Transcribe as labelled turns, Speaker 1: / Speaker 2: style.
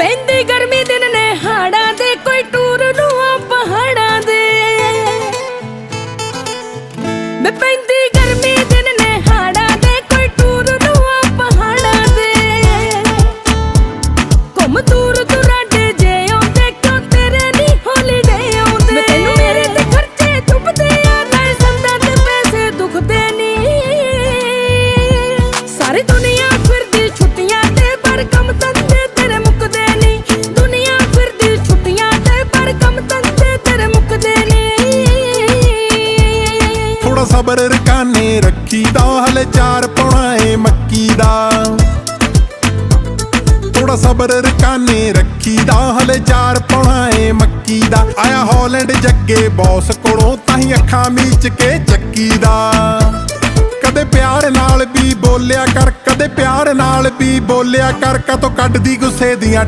Speaker 1: ਪੈਂਦੀ ਗਰਮੀ ਦਿਨ ਨੇ ਹਾੜਾਂ ਦੇ, ਕੋਈ ਟੂਰ ਨੂੰ ਆ ਪਹਾੜਾਂ ਦੇ। ਮੈਂ ਪੈਂਦੀ ਗਰਮੀ ਦਿਨ ਨੇ ਹਾੜਾਂ ਦੇ, ਕੋਈ ਟੂਰ ਨੂੰ ਆ ਪਹਾੜਾਂ ਦੇ। ਘੁੰਮ ਦੂਰ ਦੁਰਾਡੇ ਜੇ ਆਉਂਦੇ, ਕਿਉਂ ਤੇਰੇ ਨਹੀਂ ਹੌਲੀਡੇ ਆਉਂਦੇ? ਮੈਂ ਤੈਨੂੰ ਮੇਰੇ ਤੇ ਖਰਚੇ ਚੁੱਪਦੇ ਆ ਨਾਲੇ ਸੰਦਾਂ ਤੇ ਪੈਸੇ ਦੁਖਦੇ ਨਹੀਂ ਸਾਰੀ ਦੁਨੀਆ
Speaker 2: ਸਬਰ ਰਕਾਨੇ ਰੱਖੀਦਾ, ਹਲੇ ਚਾਰ ਪਾਉਣਾ ਏ ਮੱਕੀ ਦਾ ਥੋੜਾ ਸਬਰ ਰਕਾਨੇ ਰੱਖੀਦਾ, ਹਲੇ ਚਾਰ ਪਾਉਣਾ ਏ ਮੱਕੀ ਦਾ ਆਇਆ ਹਾਲੈਂਡ ਜੱਗੇ ਬੌਸ ਕੋਲੋਂ ਤਾਂ ਹੀ ਅੱਖਾਂ ਮੀਚ ਕੇ ਚੱਕੀ ਦਾ ਕਦੇ ਪਿਆਰ ਨਾਲ ਵੀ ਬੋਲਿਆ ਕਰ, ਕਦੇ ਪਿਆਰ ਨਾਲ ਵੀ ਬੋਲਿਆ ਕਰ ਕਤੋਂ ਕੱਢਦੀ ਗੁੱਸੇ ਦੀਆਂ